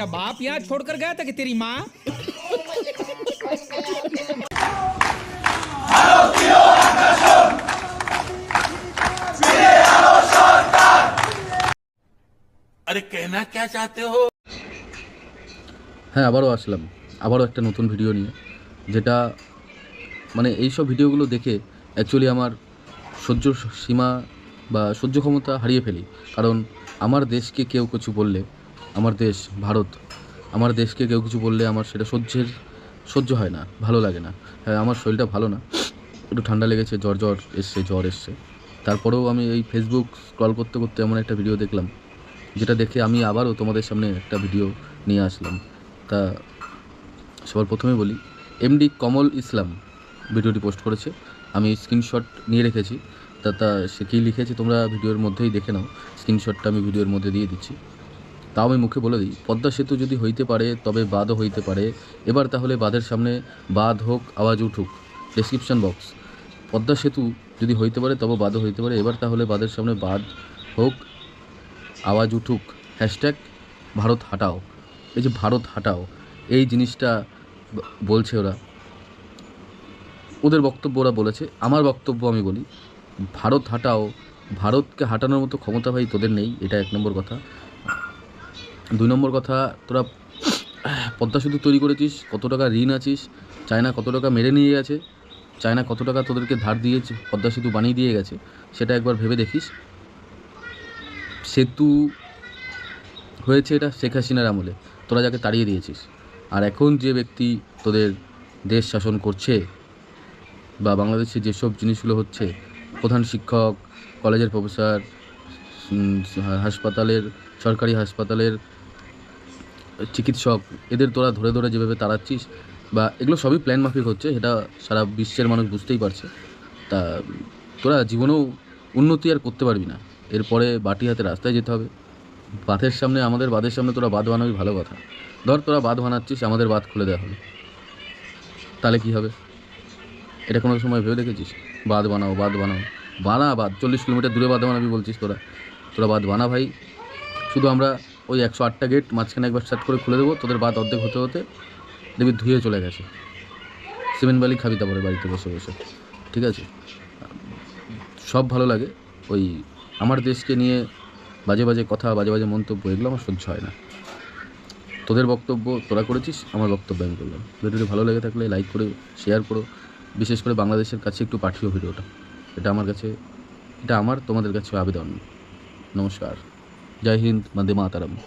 तेरा बाप यहाँ छोड़कर गया था कि तेरी माँ अरे कहना क्या चाहते हो হ্যাঁ আবারও আসলাম আবারও একটা নতুন ভিডিও নিয়ে যেটা মানে এই সব ভিডিওগুলো দেখে অ্যাকচুয়ালি আমার সহ্য সীমা বা সহ্য ক্ষমতা হারিয়ে ফেলি কারণ আমার দেশকে কেউ কিছু বললে আমার দেশ, ভারত, আমার দেশকে কেউ কিছু বললে আমার সেটা সহ্যের, সহ্য হয় না, ভালো লাগে না। হ্যাঁ আমার শরীরটা ভালো না। একটু ঠান্ডা লেগেছে, জ্বর জ্বর এসছে জ্বর এসছে। তারপরেও আমি এই ফেসবুক স্ক্রল করতে করতে এমন একটা ভিডিও দেখলাম, যেটা দেখে আমি আবারও তোমাদের সামনে একটা ভিডিও নিয়ে আসলাম। তা সবার প্রথমে বলি এমডি কমল ইসলাম ভিডিওটি পোস্ট করেছে। আমি স্ক্রিনশট নিয়ে রেখেছি। তা তা সে কী লিখেছে তোমরা ভিডিওর মধ্যেই দেখে নাও। স্ক্রিনশটটা আমি ভিডিওর মধ্যে দিয়ে দিচ্ছি। তাও আমি মুখে বলে দিই, পদ্মা সেতু যদি হইতে পারে, তবে বাদও হইতে পারে। এবার তাহলে বাদের সামনে বাদ হোক, আওয়াজ উঠুক। ডেসক্রিপশন বক্স পদ্মা সেতু যদি হইতে পারে, তবে বাদও হইতে পারে। এবার তাহলে বাদের সামনে বাদ হোক, আওয়াজ উঠুক। হ্যাশট্যাগ ভারত হাটাও। এই যে ভারত হাটাও, এই জিনিসটা বলছে ওরা। ওদের বক্তব্য ওরা বলেছে। আমার বক্তব্য আমি বলি, ভারত হাটাও, ভারতকে হাঁটানোর মতো ক্ষমতা ভাই তোদের নেই, এটা এক নম্বর কথা। দুই নম্বর কথা, তোরা পদ্মা সেতু তৈরি করেছিস, কত টাকা ঋণ আছিস, চায়না কত টাকা মেরে নিয়ে গেছে, চায়না কত টাকা তোদেরকে ধার দিয়েছে, পদ্মা সেতু বানিয়ে দিয়ে গেছে, সেটা একবার ভেবে দেখিস। সেতু হয়েছে এটা শেখ হাসিনার আমলে, তোরা যাকে তাড়িয়ে দিয়েছিস। আর এখন যে ব্যক্তি তোদের দেশ শাসন করছে বা বাংলাদেশে যেসব জিনিসগুলো হচ্ছে, প্রধান শিক্ষক, কলেজের প্রফেসর হাসপাতালের, সরকারি হাসপাতালের চিকিৎসক, এদের তোরা ধরে ধরে যেভাবে তাড়াচ্ছিস বা এগুলো সবই প্ল্যান মাফিক হচ্ছে এটা সারা বিশ্বের মানুষ বুঝতেই পারছে। তা তোরা জীবনেও উন্নতি আর করতে পারবি না। এরপরে বাটি হাতে রাস্তায় যেতে হবে। বাঁধের সামনে, আমাদের বাঁধের সামনে তোরা বাঁধ বানাবি, ভালো কথা। ধর তোরা বাঁধ বানাচ্ছিস, আমাদের বাঁধ খুলে দেওয়া হবে তাহলে কি হবে? এটা কোনো সময় ভেবে দেখেছিস? বাঁধ বানাও বাঁধ বানাও। বানা বাঁধ, চল্লিশ কিলোমিটার দূরে বাঁধ বানাবি বলছিস তোরা। তোরা বাঁধ বানা ভাই। শুধু আমরা ওই একশো আটটা গেট মাঝখানে একবার স্টার্ট করে খুলে দেবো। তোদের বাঁধ অর্ধেক হতে হতে দেখবি ধুয়ে চলে গেছে। সিমেন্ট বালি খাবি তারপরে বাড়িতে বসে বসে। ঠিক আছে? সব ভালো লাগে। ওই আমার দেশকে নিয়ে বাজে বাজে কথা, বাজে বাজে মন্তব্য, এগুলো আমার সহ্য হয় না। তোদের বক্তব্য তোরা করেছিস, আমার বক্তব্য আমি করলাম। ভিডিওটি ভালো লেগে থাকলে লাইক করে শেয়ার করো, বিশেষ করে বাংলাদেশের কাছে একটু পাঠিও ভিডিওটা। এটা আমার কাছে, এটা আমার, তোমাদের কাছে আবেদন। নমস্কার। जय हिंद वंदे मातरम।